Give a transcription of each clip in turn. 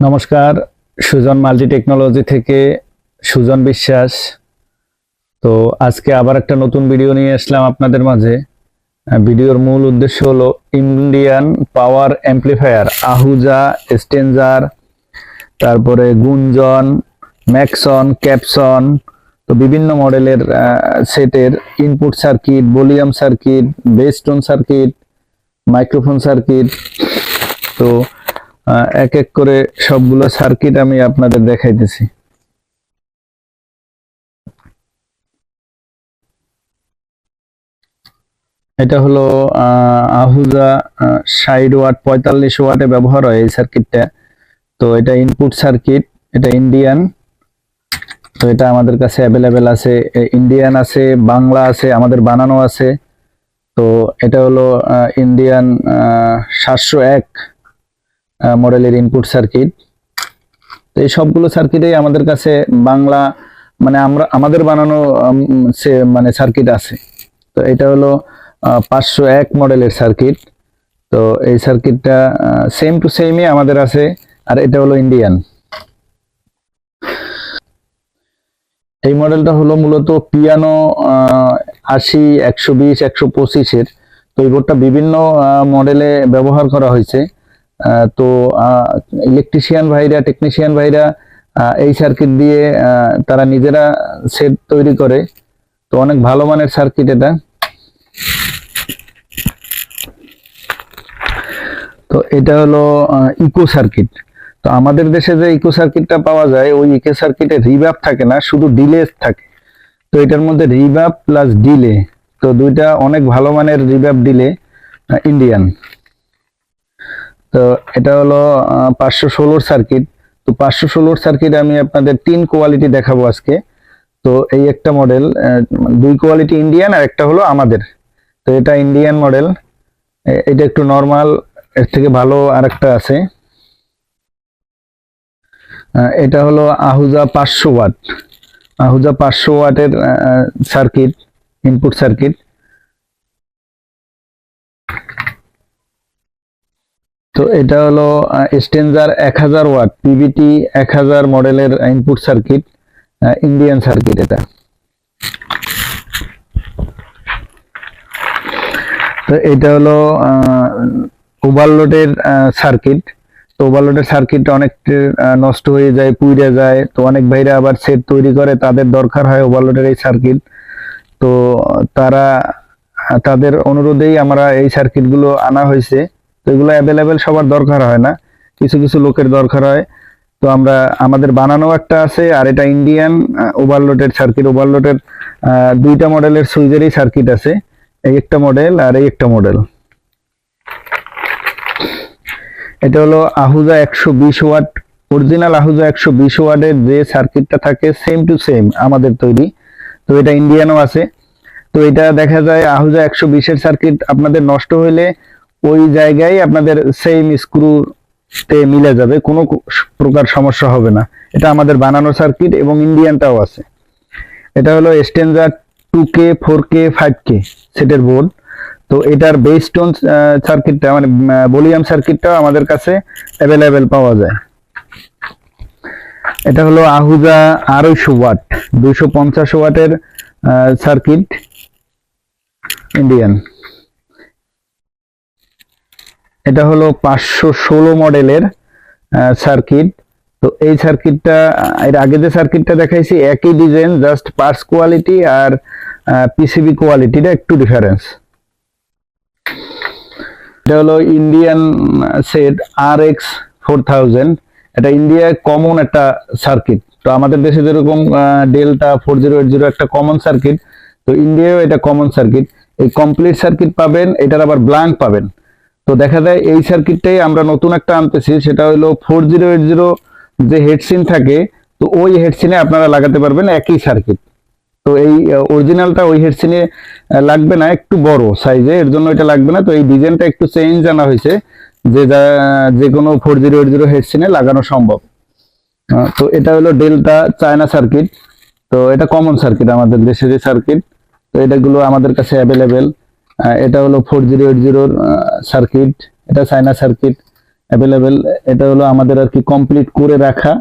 নমস্কার, Sujan multi technology থেকে সুজন বিশ্বাস। তো আজকে আবার একটা নতুন ভিডিও নিয়ে আসলাম আপনাদের মাঝে। ভিডিওর মূল উদ্দেশ্য হলো ইন্ডিয়ান পাওয়ার অ্যাম্প্লিফায়ার, আহুজা স্টেঞ্জার তারপরে গুঞ্জন, ম্যাক্সন, ক্যাপসন, তো বিভিন্ন মডেলের সেটের input circuit volume circuit bass tone circuit microphone circuit তো এক এক করে সবগুলো সার্কিট আমি আপনাদের দেখাইতেছি। এটা হলো আহ, আহুজা ষাট ওয়াট পঁয়তাল্লিশ ওয়াটে ব্যবহার হয় এই সার্কিটটা তো এটা ইনপুট সার্কিট এটা ইন্ডিয়ান তো এটা আমাদের কাছে অ্যাভেলেবেল আছে ইন্ডিয়ান আছে বাংলা আছে আমাদের বানানো আছে। তো এটা হলো ইন্ডিয়ান সাতশো এক। মডেলের ইনপুট সার্কিট তো এই সবগুলো সার্কিটেই আমাদের কাছে বাংলা মানে আমরা, আমাদের বানানো সে মানে সার্কিট আছে। তো এটা হলো পাঁচশো এক মডেলের সার্কিট তো এই সার্কিটটা সেম টু সেমই আমাদের আছে, আর এটা হলো ইন্ডিয়ান এই মডেলটা হলো মূলত পিয়ানো আশি, একশো বিশ, একশো পঁচিশের। তো এই বোর্ডটা বিভিন্ন মডেলে ব্যবহার করা হয়েছে। তো ইলেকট্রিশিয়ান ভাইরা টেকনিশিয়ান ভাইরা এই সার্কিট দিয়ে তারা নিজেরা সেট তৈরি করে। তো অনেক ভালো মানের সার্কিট এটা। তো এটা হলো ইকো সার্কিট তো আমাদের দেশে যে ইকো সার্কিটটা পাওয়া যায়, ওই ইকো সার্কিটে রিভাব থাকে না, শুধু ডিলে থাকে। তো এটার মধ্যে রিভাব প্লাস ডিলে তো দুইটা অনেক ভালো মানের রিভাব ডিলে ইন্ডিয়ান তো এটা হলো পাঁচশো ষোলোর সার্কিট তো পাঁচশো ষোলোর সার্কিট আমি আপনাদের তিন কোয়ালিটি দেখাবো আজকে। তো এই একটা মডেল দুই কোয়ালিটি ইন্ডিয়ান আর একটা হলো আমাদের। তো এটা ইন্ডিয়ান মডেল এটা একটু নর্মাল এর থেকে ভালো আর একটা আছে এটা হলো আহুজা পাঁচশো ওয়াট আহুজা পাঁচশো ওয়াটের সার্কিট ইনপুট সার্কিট তো এটা হলো স্টেঞ্জার এক হাজার ওয়াট পিবিটি এক হাজার মডেলের ইনপুট সার্কিট ইন্ডিয়ান সার্কিট এটা। তো এটা হলো ওভারলোডের সার্কিট তো ওভারলোডের সার্কিটটা অনেক নষ্ট হয়ে যায় পুড়ে যায়। তো অনেক ভাইরা আবার সেট তৈরি করে, তাদের দরকার হয় ওভারলোডের এই সার্কিট তো তারা, তাদের অনুরোধেই আমরা এই সার্কিটগুলো আনা হয়েছে। তো এগুলো অ্যাভেলেবেল সবার দরকার হয় না। কিছু কিছু লোকের দরকার হয়। তো আমরা, আমাদের বানানো একটা আছে আর এটা ইন্ডিয়ান ওভারলোডের সার্কিট ওভারলোডের দুইটা মডেলের সুইচেরই সার্কিট আছে। এই একটা মডেল আর এই একটা মডেল এটা হলো আহুজা একশো বিশ ওয়াট। অরিজিনাল আহুজা একশো বিশ ওয়াটের যে সার্কিটটা থাকে সেম টু সেম আমাদের তৈরি। তো এটা ইন্ডিয়ানও আছে। তো এটা দেখা যায় আহুজা একশো বিশের সার্কিট আপনাদের নষ্ট হইলে ওই জায়গায় আপনাদের সেম স্ক্রু তে মিলে যাবে, কোনো প্রকার সমস্যা হবে না। এটা আমাদের বানানো সার্কিট এবং ইন্ডিয়ানটাও আছে। এটা হলো stranger two K four K five K সেটের বোর্ড তো এটার বেস্টোন সার্কিটটা মানে ভলিউম সার্কিটটাও আমাদের কাছে অ্যাভেলেবেল পাওয়া যায়। এটা হলো আহুজা আড়াইশো ওয়াট দুইশো পঞ্চাশ ওয়াটের সার্কিট ইন্ডিয়ান এটা হলো পাঁচশো ষোলো মডেলের সার্কিট তো এই সার্কিটটা এর আগে যে সার্কিটটা দেখাইছি, একই ডিজাইন জাস্ট পার্স কোয়ালিটি আর পিসিবি কোয়ালিটিটা একটু ডিফারেন্স এটা হলো ইন্ডিয়ান সেট আর এক্স ফোর থাউজেন্ড এটা ইন্ডিয়ায় কমন একটা সার্কিট তো আমাদের দেশে যেরকম delta four zero eight zero একটা কমন সার্কিট তো ইন্ডিয়াও এটা কমন সার্কিট এই কমপ্লিট সার্কিট পাবেন, এটার আবার ব্ল্যাঙ্ক পাবেন। তো দেখা যায় এই সার্কিটটাই আমরা নতুন একটা আনতেছি, সেটা হলো ফোর জিরো এইট জিরো যে হেডসিন থাকে, তো ওই হেডসিনে আপনারা লাগাতে পারবেন একই সার্কিট তো এই অরিজিনালটা ওই হেডসিনে লাগবে না, একটু বড় সাইজে এর জন্য এটা লাগবে না। তো এই ডিজাইনটা একটু চেঞ্জ আনা হয়েছে, যে যা- কোনো ফোর জিরো এইট জিরো হেডসিনে লাগানো সম্ভব। তো এটা হলো ডেল্টা চায়না সার্কিট তো এটা কমন সার্কিট আমাদের দেশের যে সার্কিট তো এটাগুলো আমাদের কাছে অ্যাভেলেবেল এটা হলো ফোর জিরো এইট জিরোর সার্কিট এটা চায়না সার্কিট অ্যাভেলেবেল এটা হলো আমাদের আর কি কমপ্লিট করে রাখা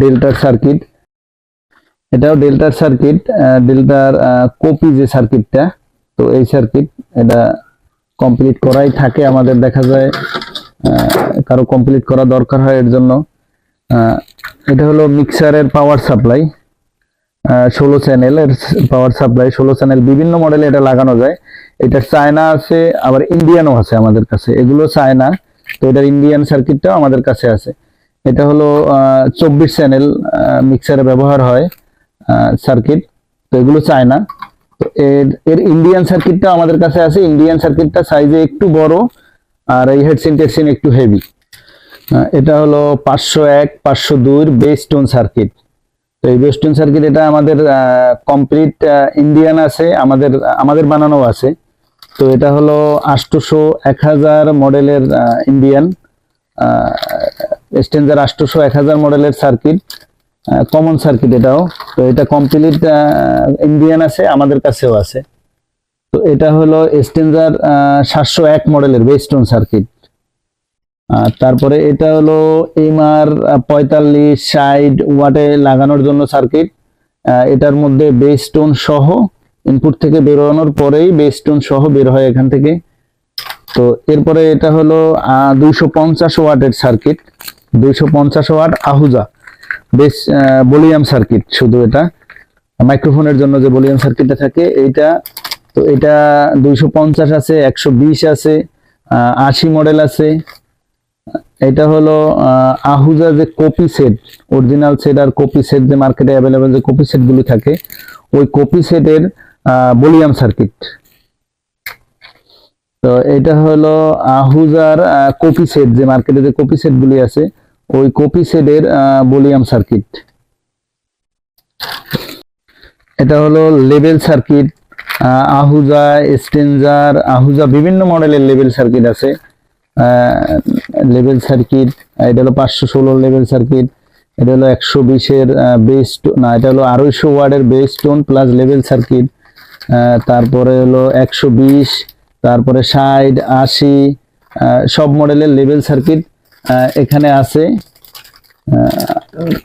ডেল্টার সার্কিট এটাও ডেল্টার সার্কিট ডেল্টার কপি যে সার্কিটটা তো এই সার্কিট এটা কমপ্লিট করাই থাকে আমাদের দেখা যায় কারও কমপ্লিট করা দরকার হয় এর জন্য। এটা হলো মিক্সারের পাওয়ার সাপ্লাই ষোলো চ্যানেলের পাওয়ার সাপ্লাই ষোলো চ্যানেল বিভিন্ন মডেলে এটা লাগানো যায়। এটা চায়না আছে, আবার ইন্ডিয়ানও আছে আমাদের কাছে। এগুলো চায়না, তো এটার ইন্ডিয়ান সার্কিটটাও আমাদের কাছে আছে। এটা হলো চব্বিশ চ্যানেল মিক্সারে ব্যবহার হয় সার্কিট তো এগুলো চায়না। তো এর এর ইন্ডিয়ান সার্কিটটা আমাদের কাছে আছে। ইন্ডিয়ান সার্কিটটা সাইজে একটু বড়, আর এই হেডসিন টেডসিন একটু হেভি এটা হলো পাঁচশো এক, পাঁচশো দুইয়ের বেস্টোন সার্কিট তো এই ওয়েস্টার্ন সার্কিট এটা আমাদের কমপ্লিট ইন্ডিয়ান আছে, আমাদের আমাদের বানানো আছে। তো এটা হলো আটশোশো এক হাজার মডেলের ইন্ডিয়ান স্টেঞ্জার আটশোশো এক হাজার মডেলের সার্কিট কমন সার্কিট এটাও। তো এটা কমপ্লিট ইন্ডিয়ান আছে, আমাদের কাছেও আছে। তো এটা হলো স্টেঞ্জার সাতশো এক মডেলের বেস্টন সার্কিট তারপরে এটা হলো এমআর পঁয়তাল্লিশ সাইড ওয়াটে লাগানোর জন্য সার্কিট। এটার মধ্যে বেস টোন সহ ইনপুট থেকে বেরোনোর পরেই বেস টোন সহ বের হয় এখান থেকে। তো এরপরে এটা হলো দুইশো পঞ্চাশ ওয়াটের সার্কিট। দুইশো পঞ্চাশ ওয়াট আহুজা। বেশ বলিয়াম সার্কিট শুধু এটা। মাইক্রোফোনের জন্য যে বলিয়াম সার্কিটটা থাকে এইটা, তো এটা দুইশো পঞ্চাশ আছে, একশো বিশ আছে আশি মডেল আছে। এটা হলো আহুজা যে কপি সেট অরিজিনাল সেট আর কপি সেট যে মার্কেটে অ্যাভেলেবেল যে কপি সেট গুলি থাকে, ওই কপি সেটের বলিয়াম সার্কিট তো এটা হলো আহুজার কপি সেট যে মার্কেটে যে কপি সেট গুলি আছে, ওই কপি সেটের বলিয়াম সার্কিট এটা হলো লেভেল সার্কিট আহুজা স্টেঞ্জার আহুজা বিভিন্ন মডেলের লেভেল সার্কিট আছে। লেভেল সার্কিট এটা হলো পাঁচশো ষোলো লেভেল সার্কিট এটা হলো একশো বিশের বেস না, এটা হলো আড়াইশো ওয়ার্ডের বেস প্লাস লেভেল সার্কিট তারপরে হলো একশো বিশ, তারপরে ষাট, আশি সব মডেলের লেভেল সার্কিট এখানে আছে।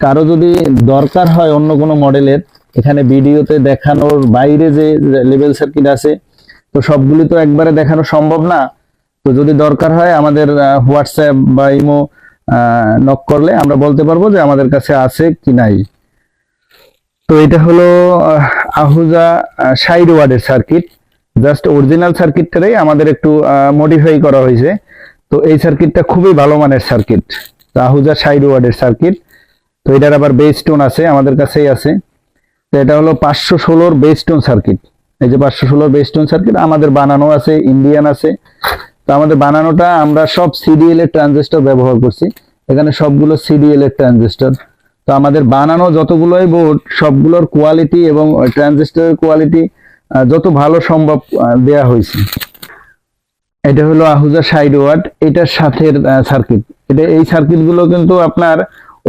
কারও যদি দরকার হয় অন্য কোনো মডেলের এখানে ভিডিওতে দেখানোর বাইরে যে লেভেল সার্কিট আছে, তো সবগুলি তো একবারে দেখানো সম্ভব না। তো যদি দরকার হয় আমাদের হোয়াটসঅ্যাপ বা ইমো নক করলে আমরা বলতে পারব যে আমাদের কাছে আছে কি নাই। তো এটা হলো আহ, আহুজা সাইড ওয়ার্ডের সার্কিট জাস্ট অরিজিনাল সার্কিটটারই আমাদের একটু মডিফাই করা হয়েছে। তো এই সার্কিটটা খুবই ভালো মানের সার্কিট তো আহুজা সাইড ওয়ার্ডের সার্কিট তো এটার আবার বেস টোন আছে আমাদের কাছেই আছে। তো এটা হলো পাঁচশো ষোলোর বেস টোন সার্কিট এই যে পাঁচশো ষোলোর বেস টোন সার্কিট আমাদের বানানো আছে ইন্ডিয়ান আছে। তো আমাদের বানানোটা আমরা সব সিডিএল এর ট্রানজিস্টর ব্যবহার করছি। এখানে সবগুলো সিডিএল এর ট্রানজিস্টর তো আমাদের বানানো যতগুলোই বোর্ড সবগুলোর কোয়ালিটি এবং ট্রানজিস্টরের কোয়ালিটি যত ভালো সম্ভব দেয়া হয়েছে। এটা হলো আহুজা সাইড ওয়াট এটার সাথে সার্কিট এটা, এই সার্কিটগুলো কিন্তু আপনার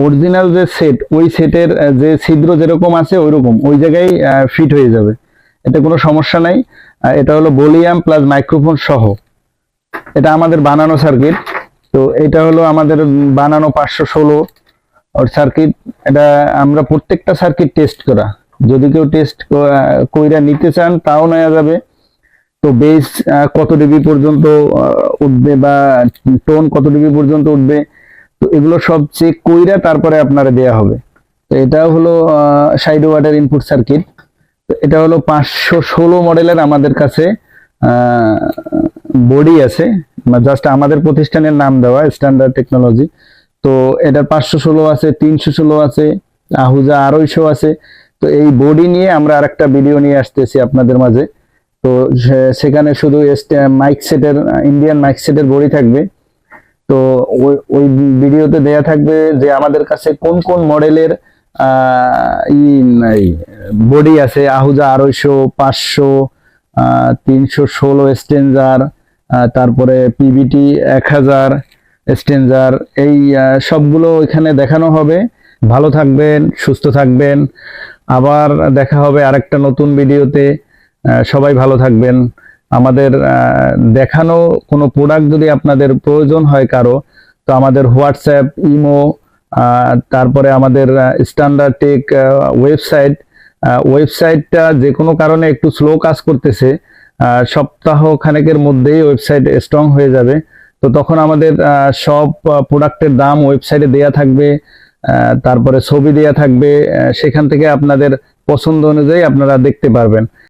অরিজিনাল যে সেট ওই সেটের যে ছিদ্র যেরকম আছে, ওইরকম। ওই জায়গায় ফিট হয়ে যাবে। এটা কোনো সমস্যা নাই। এটা হলো ভলিউম প্লাস মাইক্রোফোন সহ। এটা আমাদের বানানো সার্কিট তো এটা হলো আমাদের বানানো পাঁচশো ষোলো সার্কিট এটা আমরা প্রত্যেকটা সার্কিট টেস্ট করা। যদি কেউ টেস্ট কইরা নিতে চান, তাও নেওয়া যাবে। তো বেস কত ডিগ্রি পর্যন্ত উঠবে বা টোন কত ডিগ্রি পর্যন্ত উঠবে, তো এগুলো সব চেক কইরা তারপরে আপনারা দেয়া হবে। তো এটাও হলো সাইড ওয়াটার ইনপুট সার্কিট তো এটা হলো পাঁচশো ষোলো মডেলের আমাদের কাছে বডি আছে জাস্ট আমাদের প্রতিষ্ঠানের নাম দেওয়া স্ট্যান্ডার্ড টেকনোলজি তো এটা পাঁচশো ষোলো আছে, তিনশো ষোলো আছে আহুজা আড়াইশো আছে। তো এই বডি নিয়ে আমরা আরেকটা ভিডিও নিয়ে আসতেছি আপনাদের মাঝে। তো সেখানে শুধু মাইক সেটের ইন্ডিয়ান মাইক সেটের বডি থাকবে। তো ওই ওই ভিডিওতে দেয়া থাকবে যে আমাদের কাছে কোন কোন মডেলের বডি আছে আহুজা আড়াইশো, পাঁচশো তিনশো ষোলো স্টেঞ্জার তারপরে পিবিটি এক হাজার স্টেঞ্জার এই সবগুলো এখানে দেখানো হবে। ভালো থাকবেন, সুস্থ থাকবেন। আবার দেখা হবে আরেকটা নতুন ভিডিওতে। সবাই ভালো থাকবেন। আমাদের দেখানো কোনো প্রোডাক্ট যদি আপনাদের প্রয়োজন হয় কারও, তো আমাদের হোয়াটসঅ্যাপ ইমো তারপরে আমাদের স্ট্যান্ডার্ড টেক ওয়েবসাইট ওয়েবসাইটটা যে কোনো কারণে একটু স্লো কাজ করতেছে সপ্তাহ খানেকের মধ্যেই ওয়েবসাইট স্ট্রং হয়ে যাবে। তো তখন আমাদের সব প্রোডাক্টের দাম ওয়েবসাইটে দেয়া থাকবে তারপরে ছবি দেয়া থাকবে সেখান থেকে আপনাদের পছন্দ অনুযায়ী আপনারা দেখতে পারবেন।